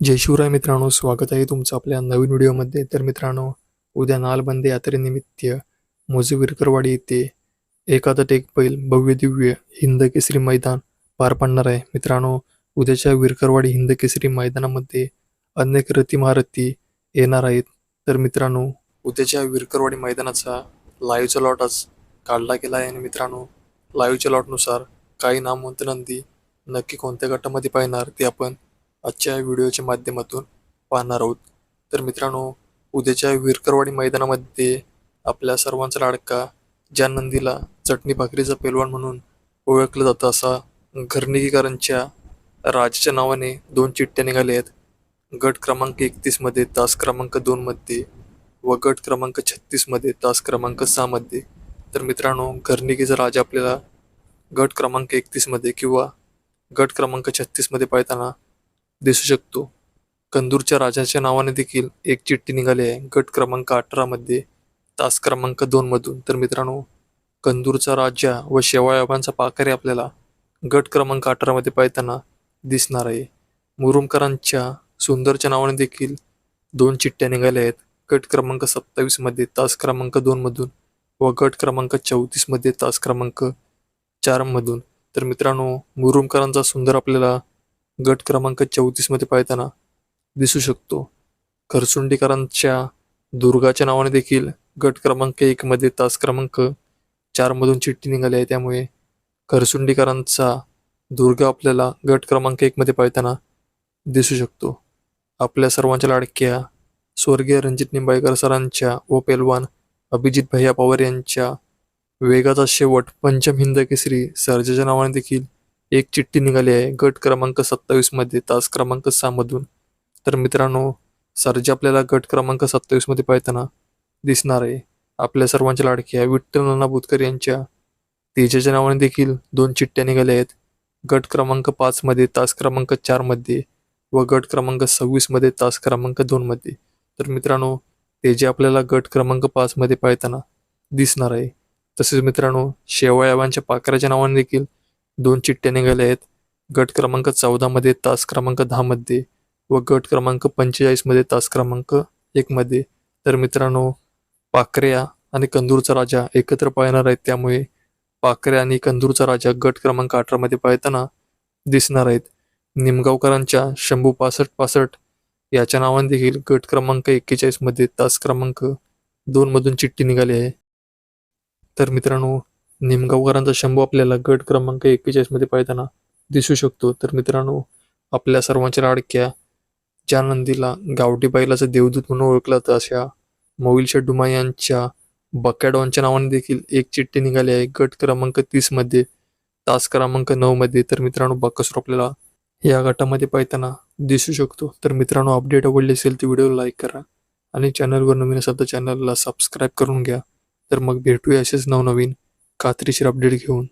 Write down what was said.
जय शिवराय मित्रांनो स्वागत आहे तुमचं आपल्या नवीन व्हिडिओमध्ये. तर मित्रांनो उद्या नालबंद यात्रेनिमित्त मोजे विरकरवाडी येथे एकादट टेक बैल भव्य दिव्य हिंद केसरी मैदान पार पडणार आहे. मित्रांनो उद्याच्या विरकरवाडी हिंद केसरी मैदानामध्ये अनेक रती महारथी येणार आहेत. तर मित्रांनो उद्याच्या विरकरवाडी मैदानाचा लाईव्हचा लॉट आज काढला गेला आहे. आणि मित्रांनो लाईव्हच्या लॉटनुसार काही नामवंत नंदी नक्की कोणत्या गटामध्ये पाहणार ते आपण आजच्या व्हिडिओच्या माध्यमातून पाहणार आहोत. तर मित्रांनो उद्याच्या विरकरवाडी मैदानामध्ये आपल्या सर्वांचा लाडका ज्या नंदीला चटणी भाकरीचा पेलवान म्हणून ओळखलं जातं असा घरनिकीकरांच्या राजाच्या नावाने दोन चिठ्ठ्या निघाल्या आहेत. गट क्रमांक एकतीसमध्ये तास क्रमांक दोनमध्ये व गट क्रमांक छत्तीसमध्ये तास क्रमांक सहामध्ये तर मित्रांनो घरनिकीचा राजा आपल्याला गट क्रमांक एकतीसमध्ये किंवा गट क्रमांक छत्तीसमध्ये पाहताना दिसू शकतो. कंदूरच्या राजाच्या नावाने देखील एक चिठ्ठी निघाली आहे. गट क्रमांक अठरामध्ये तास क्रमांक दोनमधून तर मित्रांनो कंदूरचा राजा व शेवाळाबांचा पाकरे आपल्याला गट क्रमांक अठरामध्ये पाहताना दिसणार आहे. मुरुमकरांच्या सुंदरच्या नावाने देखील दोन चिठ्ठ्या निघाल्या आहेत. गट क्रमांक सत्तावीसमध्ये तास क्रमांक दोनमधून व गट क्रमांक चौतीसमध्ये तास क्रमांक चारमधून तर मित्रांनो मुरुमकरांचा सुंदर आपल्याला गट क्रमांक चौतीसमध्ये पाहताना दिसू शकतो. खरसुंडीकरांच्या दुर्गाच्या नावाने देखील गट क्रमांक एकमध्ये तास क्रमांक चारमधून चिठ्ठी निघाली आहे. त्यामुळे खरसुंडीकरांचा दुर्गा आपल्याला गट क्रमांक एकमध्ये पाहताना दिसू शकतो. आपल्या सर्वांच्या लाडक्या स्वर्गीय रणजित निंबाळकर सरांच्या व पेलवान अभिजित भैया पवार यांच्या वेगाचा शेवट पंचम हिंद केसरी सर्जाच्या नावाने देखील एक चिठ्ठी निघाली आहे. गट क्रमांक सत्तावीसमध्ये तास क्रमांक सहा मधून. तर मित्रांनो सर्जा आपल्याला गट क्रमांक सत्तावीसमध्ये पाहताना दिसणार आहे आपल्या सर्वांच्या लाडक्या विठ्ठल नाना बुतकर यांच्या तेजाच्या नावाने देखील दोन चिठ्ठ्या निघाल्या आहेत. गट क्रमांक पाच मध्ये तास क्रमांक चारमध्ये व गट क्रमांक सव्वीसमध्ये तास क्रमांक दोन मध्ये. तर मित्रांनो तेजे आपल्याला गट क्रमांक पाच मध्ये पाहताना दिसणार आहे तसेच मित्रांनो शेवाळ्यावांच्या पाकराच्या नावाने देखील दोन चिठ्ठ्या निघाल्या आहेत. गट क्रमांक चौदामध्ये तास क्रमांक दहामध्ये व गट क्रमांक पंचेचाळीसमध्ये तास क्रमांक एकमध्ये तर मित्रांनो पाकऱ्या आणि कंदूरचा राजा एकत्र पाहणार आहेत. त्यामुळे पाकऱ्या आणि कंदूरचा राजा गट क्रमांक अठरामध्ये पाहताना दिसणार आहेत. निमगावकरांच्या शंभू पासष्ट पासष्ट याच्या नावाने देखील गट क्रमांक एक्केचाळीसमध्ये तास क्रमांक दोनमधून चिठ्ठी निघाली आहे. तर मित्रांनो निमगावकरांचा शंभू आपल्याला गट क्रमांक एक्केचाळीसमध्ये पाहताना दिसू शकतो. तर मित्रांनो आपल्या सर्वांच्या लाडक्या ज्या नंदीला गावठी बैलाचं देवदूत म्हणून ओळखलं जातं अशा मोविलशा डुमा यांच्या बकॅडॉनच्या नावाने देखील एक चिठ्ठी निघाली आहे. गट क्रमांक तीसमध्ये तास क्रमांक नऊ मध्ये. तर मित्रांनो बक्कसर आपल्याला या गटामध्ये पाहताना दिसू शकतो. तर मित्रांनो अपडेट आवडली असेल तर व्हिडिओ लाईक करा आणि चॅनलवर नवीन असाल तर चॅनलला सबस्क्राईब करून घ्या. तर मग भेटूया असेच नवनवीन खात्रीशीर अपडेट घेऊन.